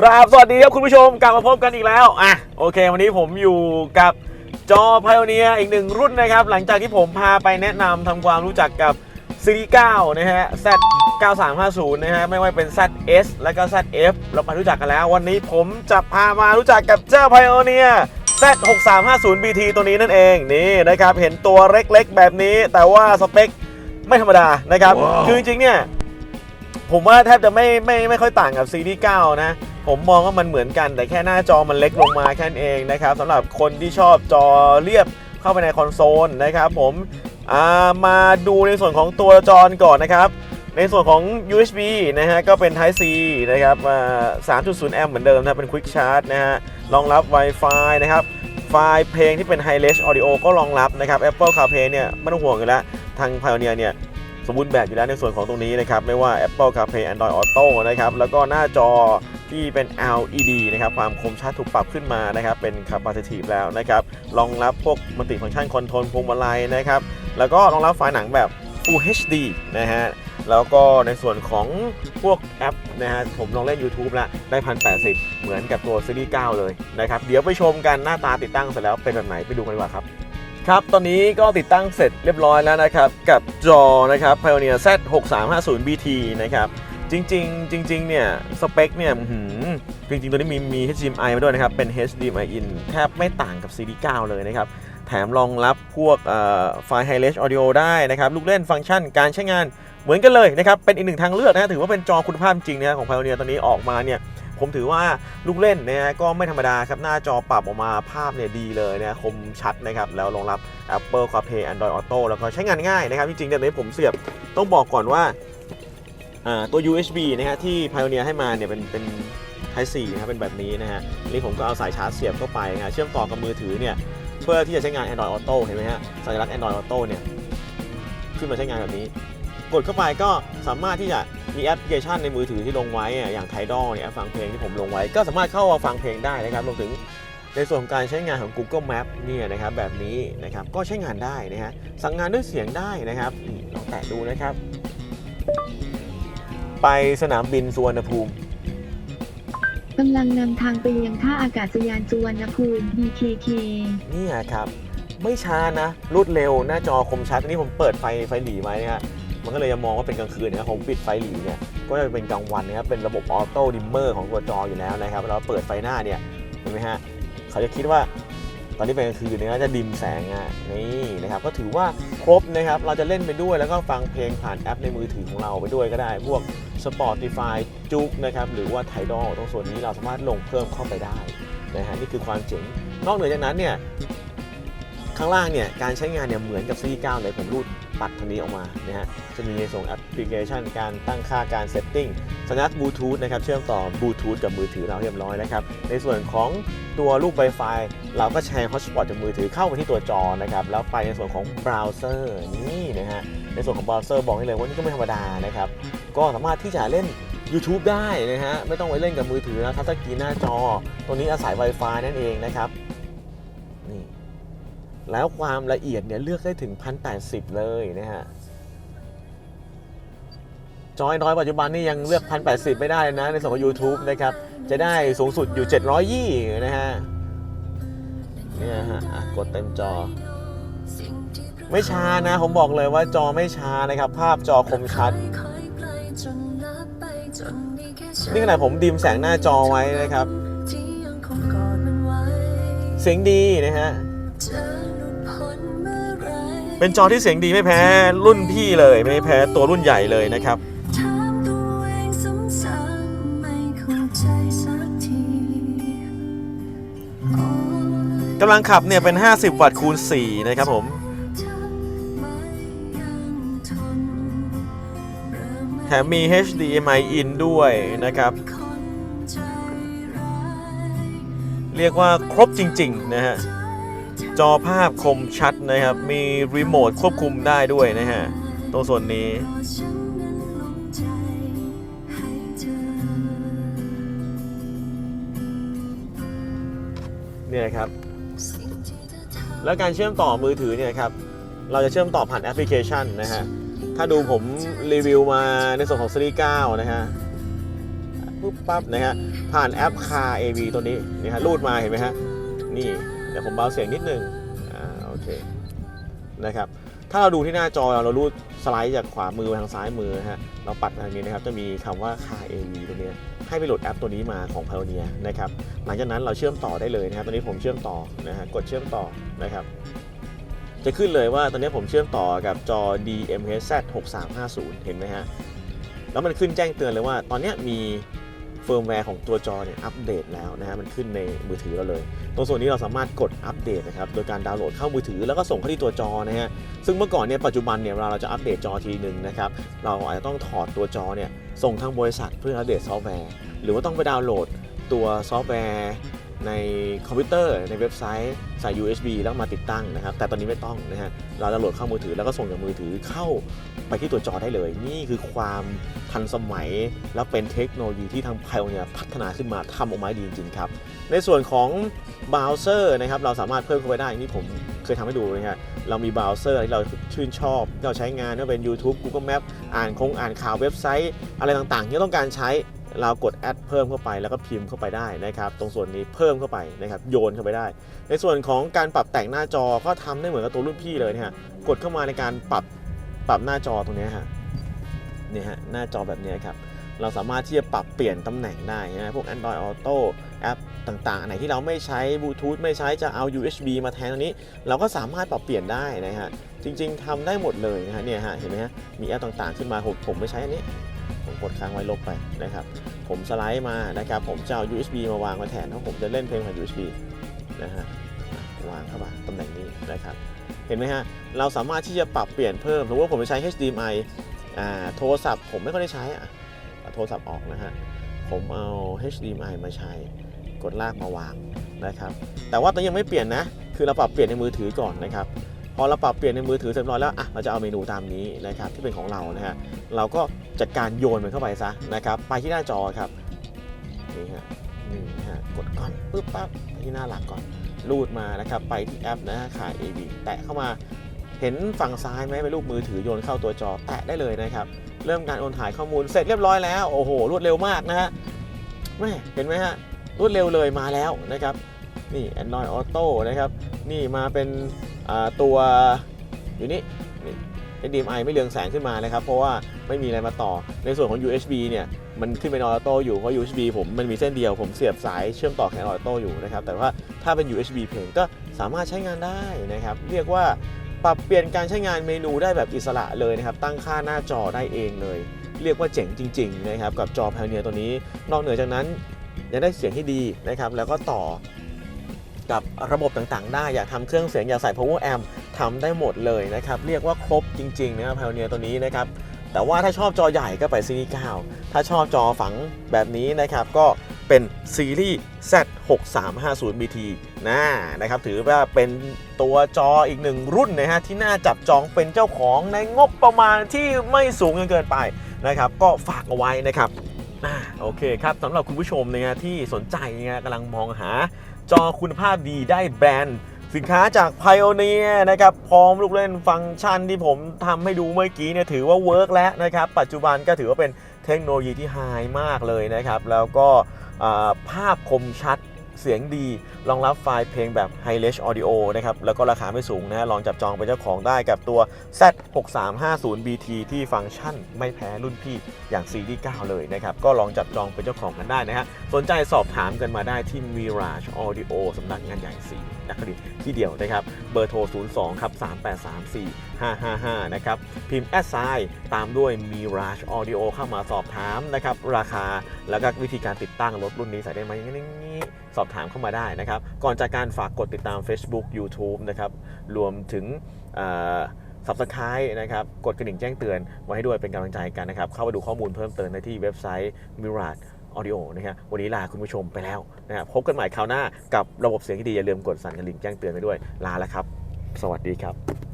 กราบสวัสดีครับคุณผู้ชมกลับมาพบกันอีกแล้วอะโอเค วันนี้ผมอยู่กับจอ Pioneer อีกหนึ่งรุ่นนะครับ หลังจากที่ผมพาไปแนะนำทำความรู้จักกับซีรีส์9นะฮะ Z 9350 นะฮะ ไม่ว่าเป็น ZS และก็ ZF เราไปรู้จักกันแล้ว วันนี้ผมจะพามารู้จักกับเจ้า Pioneer Z 6350 BT ตัวนี้นั่นเองนี่นะครับเห็นตัวเล็กๆ แบบนี้ แต่ว่าสเปคไม่ธรรมดานะครับคือจริงๆเนี่ยผมว่าแทบจะไม่ไม่ไม่ค่อยต่างกับซีรีส์9นะ ผมมองว่ามันเหมือนกัน แต่แค่หน้าจอมันเล็กลงมาแค่นั้นเองนะครับสำหรับคนที่ชอบจอเรียบเข้าไปในคอนโซลนะครับผมามาดูในส่วนของตัวจอก่อนนะครับ ในส่วนของ USB นะฮะก็เป็น Type C นะครับ3.0แอมป์เหมือนเดิมนะเป็น Quick Charge นะฮะรองรับ Wi-Fi นะครับไฟล์เพลงที่เป็น High Res Audio ก็รองรับนะครับ Apple CarPlay เนี่ยไม่ต้องห่วงอยู่แล้ว ทาง Pioneer เนี่ยสมบูรณ์แบบอยู่แล้วในส่วนของตรงนี้นะครับ ไม่ว่า Apple CarPlay Android Auto นะครับ แล้วก็หน้าจอ ที่เป็น LED นะครับความคมชัดถูกปรับขึ้นมานะครับเป็น Capacitive แล้วนะครับรองรับพวกมัลติฟัง c t ชันคอนโทรลพวงมาลัยนะครับแล้วก็รองรับไฟหนังแบบ Full HD นะฮะแล้วก็ในส่วนของพวกแอปนะฮะผมลองเล่น YouTube แล้วได้ 1080 เหมือนกับตัวซีรีส์9เลยนะครับ เดี๋ยวไปชมกันหน้าตาติดตั้งเสร็จแล้วเป็นแบบไหนไปดูกันดีกว่าครับ ครับ ตอนนี้ก็ติดตั้งเสร็จเรียบร้อยแล้วนะครับ กับจอนะครับ Pioneer Z 6350 BT นะครับ จริงๆ จริงๆ เนี่ยสเปคเนี่ยอื้อหือจริงๆ ตัวนี้มีมี HDMI มาด้วยนะครับ เป็น HDMI in แทบไม่ต่างกับ CD 9 เลยนะครับ แถมรองรับพวกไฟล์ High Res Audio ได้นะครับ ลูกเล่นฟังก์ชันการใช้งานเหมือนกันเลยนะครับ เป็นอีกหนึ่งทางเลือกนะถือว่าเป็นจอคุณภาพจริงนะของ Pioneer ตอนนี้ออกมาเนี่ยผมถือว่าลูกเล่นนะก็ไม่ธรรมดาครับ หน้าจอปรับออกมาภาพเนี่ยดีเลยนะคมชัดนะครับ แล้วรองรับ Apple CarPlay Android Auto แล้วก็ใช้งานง่ายนะครับ จริงๆเนี่ยตอนนี้ผมเสียบต้องบอกก่อนว่า ตัว USB นะฮะที่ Pioneer ให้มาเนี่ยเป็นเป็น Type C นะครับเป็นแบบนี้นะฮะนี่ผมก็เอาสายชาร์จเสียบเข้าไปนะเชื่อมต่อกับมือถือเนี่ยเพื่อที่จะใช้งาน Android Auto เห็นไหมฮะสัญลักษณ์ Android Auto เนี่ยขึ้นมาใช้งานแบบนี้ กดเข้าไปก็สามารถที่จะมีแอปพลิเคชันในมือถือที่ลงไว้อะอย่าง Tidal เนี่ยฟังเพลงที่ผมลงไว้ ก็สามารถเข้ามาฟังเพลงได้นะครับรวมถึงในส่วนของการใช้งานของ Google Map เนี่ยนะครับแบบนี้นะครับก็ใช้งานได้นะฮะสั่งงานด้วยเสียงได้นะครับลองแตะดูนะครับ ไปสนามบินสุวรรณภูมิ กำลังนำทางไปยังท่าอากาศยานสุวรรณภูมิ BKK เนี่ยครับ ไม่ช้านะรวดเร็วหน้าจอคมชัดอันนี้ผมเปิดไฟไฟหลีไว้นะฮะมันก็เลยจะมองว่าเป็นกลางคืนนะครับผมปิดไฟหลีเนี่ยก็จะเป็นกลางวันนะครับเป็นระบบออโต้ดิมเมอร์ของตัวจออยู่แล้วนะครับเราเปิดไฟหน้าเนี่ยเห็นไหมฮะเขาจะคิดว่า ตอนนี้เป็นกลางคืนเนี่ยจะดิมแสงอะนี่นะครับก็ถือว่าครบนะครับเราจะเล่นไปด้วยแล้วก็ฟังเพลงผ่านแอปในมือถือของเราไปด้วยก็ได้ พวก Spotify จุกนะครับหรือว่า Tidal ตรงส่วนนี้เราสามารถลงเพิ่มเข้าไปได้นะฮะนี่คือความเจ๋งนอกเหนือจากนั้นเนี่ยข้างล่างเนี่ยการใช้งานเนี่ยเหมือนกับซีรีส์9เลยผมรูด ปัดทางนี้ออกมานะฮะจะมีในส่วนแอปพลิเคชันการตั้งค่าการเซตติ้งสัญลักษณ์บลูทูธนะครับเชื่อมต่อบลูทูธกับมือถือเราเรียบร้อยนะครับในส่วนของตัวรูป Wi-Fi เราก็แชร์ฮอตสปอตจากมือถือเข้าไปที่ตัวจอนะครับแล้วไปในส่วนของเบราว์เซอร์นี่นะฮะในส่วนของเบราว์เซอร์บอกให้เลยว่านี่ก็ไม่ธรรมดานะครับก็สามารถที่จะเล่น YouTube ได้นะฮะไม่ต้องไปเล่นกับมือถือนะทัชสกรีนหน้าจอ ตัวนี้อาศัย Wi-Fi นั่นเองนะครับนี่ แล้วความละเอียดเนี่ยเลือกได้ถึง 1080 เลยนะฮะ จอยน้อยปัจจุบันนี่ยังเลือก 1080 ไม่ได้นะในส่วนของ YouTube นะครับ จะได้สูงสุดอยู่ 720 นะฮะ เนี่ยฮะอะกดเต็มจอ ไม่ช้านะ ผมบอกเลยว่าจอไม่ช้านะครับ ภาพจอคมชัด นี่ขนาดผมดิมแสงหน้าจอไว้นะครับ เสียงดีนะฮะ เป็นจอที่เสียงดีไม่แพ้รุ่นพี่เลย ไม่แพ้ตัวรุ่นใหญ่เลยนะครับ กำลังขับเนี่ยเป็น 50 วัตต์คูณ 4 นะครับผม แถมมี HDMI in ด้วยนะครับ เรียกว่าครบจริง ๆ นะฮะ จอภาพคมชัดนะครับ มีรีโมทควบคุมได้ด้วยนะฮะ ตรงส่วนนี้ เนี่ยครับ แล้วการเชื่อมต่อมือถือเนี่ยครับ เราจะเชื่อมต่อผ่านแอปพลิเคชันนะฮะ ถ้าดูผมรีวิวมาในส่วนของซีรีส์9นะฮะปุ๊บปั๊บนะฮะ ผ่านแอป Car AV ตัวนี้นี่ฮะรูดมาเห็นไหมฮะ นี่ ดี๋ยวผมเบาเสียงนิดนึงอ่าโอเคนะครับถ้าเราดูที่หน้าจอเรารูดสไลด์จากขวามือไปทางซ้ายมือฮะเราปัดมาทางนี้นะครับจะมีคำว่า Car AV ตัวนี้ให้ไปโหลดแอปตัวนี้มาของ Pioneer นะครับหลังจากนั้นเราเชื่อมต่อได้เลยนะครับตอนนี้ผมเชื่อมต่อนะฮะกดเชื่อมต่อนะครับจะขึ้นเลยว่าตอนนี้ผมเชื่อมต่อกับจอ DMHZ 6350 เห็นไหมฮะแล้วมันขึ้นแจ้งเตือนเลยว่า ตอนนี้มี เฟิร์มแวร์ของตัวจอเนี่ยอัปเดตแล้วนะฮะมันขึ้นในมือถือเราเลย ตรงส่วนนี้เราสามารถกดอัปเดตนะครับโดยการดาวน์โหลดเข้ามือถือแล้วก็ส่งเข้าที่ตัวจอนะฮะซึ่งเมื่อก่อนเนี่ยปัจจุบันเนี่ยเวลาเราจะอัปเดตจอทีหนึ่งนะครับเราอาจจะต้องถอดตัวจอเนี่ยส่งทางบริษัทเพื่ออัปเดตซอฟต์แวร์ หรือว่าต้องไปดาวน์โหลดตัวซอฟต์แวร์ ในคอมพิวเตอร์ในเว็บไซต์ใส่ USB แล้วมาติดตั้งนะครับ แต่ตอนนี้ไม่ต้องนะฮะเราจะโหลดเข้ามือถือแล้วก็ส่งจากมือถือเข้าไปที่ตัวจอได้เลย นี่คือความทันสมัย และเป็นเทคโนโลยีที่ทางไพโอเนียพัฒนาขึ้นมาทำออกมาด้ดีจริงๆครับ ในส่วนของเบราว์เซอร์นะครับเราสามารถเพิ่มเข้าไปได้นี่ผมเคยทำให้ดูนะฮะเรามีเบราว์เซอร์ที่เราชื่นชอบที่เราใช้งานไม่ว่าเป็น YouTube Google Map อ่านคงอ่านข่าวเว็บไซต์ อะไรต่างๆที่ต้องการใช้ เรากดแอดเพิ่มเข้าไปแล้วก็พิมพ์เข้าไปได้นะครับ ตรงส่วนนี้เพิ่มเข้าไปนะครับ โยนเข้าไปได้ ในส่วนของการปรับแต่งหน้าจอก็ทำได้เหมือนกับตัวรุ่นพี่เลยนะฮะกดเข้ามาในการปรับปรับหน้าจอตรงนี้ฮะเนี่ยฮะหน้าจอแบบนี้ครับเราสามารถที่จะปรับเปลี่ยนตำแหน่งได้นะพวก Android Auto แอปต่างๆ ไหนที่เราไม่ใช้บลูทูธไม่ใช้จะเอา USB มาแทนตรงนี้ เราก็สามารถปรับเปลี่ยนได้นะฮะจริงๆทำได้หมดเลยนะฮะเนี่ยฮะเห็นไหมฮะมีแอปต่างๆ ขึ้นมาผมผมไม่ใช้อันนี้ กดค้างไว้ลบไปนะครับ ผมสไลด์มานะครับ ผมจะเอา USB มาวางไว้แทนเพราะผมจะเล่นเพลงผ่าน USB นะฮะวางเข้ามาตำแหน่งนี้นะครับ เห็นไหมฮะ เราสามารถที่จะปรับเปลี่ยนเพิ่มสมมติว่าผมไปใช้ HDMI อ่าโทรศัพท์ผมไม่ค่อยได้ใช้อะเอาโทรศัพท์ออกนะฮะ ผมเอา HDMI มาใช้กดลากมาวางนะครับ แต่ว่าตอนนยังไม่เปลี่ยนนะ คือเราปรับเปลี่ยนในมือถือก่อนนะครับพอเราปรับเปลี่ยนในมือถือเสร็จเรียบร้อยแล้วอะเราจะเอาเมนูตามนี้นะครับที่เป็นของเรานะฮะเราก็ จัดการโยนมันเข้าไปซะนะครับ ไปที่หน้าจอครับนี่ฮะนี่ฮะกดก่อนปึ๊บปั๊บที่หน้าหลักก่อนรูดมานะครับ ไปที่แอปนะฮะขาย AB แตะเข้ามาเห็นฝั่งซ้ายไหมเป็นรูปมือถือโยนเข้าตัวจอแตะได้เลยนะครับ เริ่มการโอนถ่ายข้อมูลเสร็จเรียบร้อยแล้วโอ้โหรวดเร็วมากนะฮะแม่เห็นไหมฮะรวดเร็วเลยมาแล้วนะครับนี่ Android Auto นะครับ นี่มาเป็นอ่าตัวอยู่นี่นี่ HDMI ไม่เรืองแสงขึ้นมานะครับ เพราะว่าไม่มีอะไรมาต่อ ในส่วนของ USB เนี่ยมันขึ้นเป็น Auto อยู่ เพราะ USB ผมมันมีเส้นเดียว ผมเสียบสายเชื่อมต่อแค่ Auto อยู่นะครับ แต่ว่าถ้าเป็น USB เพลงก็สามารถใช้งานได้นะครับ เรียกว่าปรับเปลี่ยนการใช้งานเมนูได้แบบอิสระเลยนะครับ ตั้งค่าหน้าจอได้เองเลย เรียกว่าเจ๋งจริงๆนะครับกับจอ Pioneer ตัวนี้ นอกเหนือจากนั้นยังได้เสียงที่ดีนะครับ แล้วก็ต่อ กับระบบต่างๆ ได้ อยากทำเครื่องเสียงอยากใส่ power amp ทำได้หมดเลยนะครับ เรียกว่าครบจริงๆนะครับ Pioneer ตัวนี้นะครับ แต่ว่าถ้าชอบจอใหญ่ก็ไปซีรีส์9ถ้าชอบจอฝังแบบนี้นะครับก็เป็นซีรีส์ Z6350BT นะนะครับ ถือว่าเป็นตัวจออีกหนึ่งรุ่นนะฮะที่น่าจับจองเป็นเจ้าของในงบประมาณที่ไม่สูงจนเกินไปนะครับ ก็ฝากเอาไว้นะครับโอเคครับสำหรับคุณผู้ชมนะฮะที่สนใจนะฮะกำลังมองหา จอคุณภาพดีได้แบรนด์ สินค้าจาก Pioneer นะครับ พร้อมลูกเล่นฟังก์ชันที่ผมทำให้ดูเมื่อกี้เนี่ยถือว่าเวิร์กแล้วนะครับ ปัจจุบันก็ถือว่าเป็นเทคโนโลยีที่ไฮมากเลยนะครับ แล้วก็ภาพคมชัด เสียงดี รองรับไฟล์เพลงแบบ High Res Audio นะครับ แล้วก็ราคาไม่สูงนะลองจับจองเป็นเจ้าของได้กับตัว Z6350BT ที่ฟังก์ชันไม่แพ้รุ่นพี่อย่างซีรีส์9เลยนะครับ ก็ลองจับจองเป็นเจ้าของกันได้นะฮะ สนใจสอบถามกันมาได้ที่ Mirage Audio สำนักงานใหญ่สีนักครินที่เดียวนะครับ เบอร์โทร 02 ครับ 3834 555นะครับ พิมพ์แอดไซน์ตามด้วย Mirage Audio เข้ามาสอบถามนะครับ ราคาแล้วก็วิธีการติดตั้งรถรุ่นนี้ใส่ได้ไหมนี่สอบถามเข้ามาได้นะครับ ก่อนจากการฝากกดติดตาม Facebook YouTube นะครับ รวมถึงสับสไครต์นะครับ กดกระดิ่งแจ้งเตือนไว้ให้ด้วยเป็นกำลังใจกันนะครับ เข้าไปดูข้อมูลเพิ่มเติมได้ที่เว็บไซต์ Mirage ออดิโอนะฮะวันนี้ลาคุณผู้ชมไปแล้วนะครับพบกันใหม่คราวหน้ากับระบบเสียงที่ดีอย่าลืมกดสั่นกระดิ่งแจ้งเตือนไปด้วยลาแล้วครับ สวัสดีครับ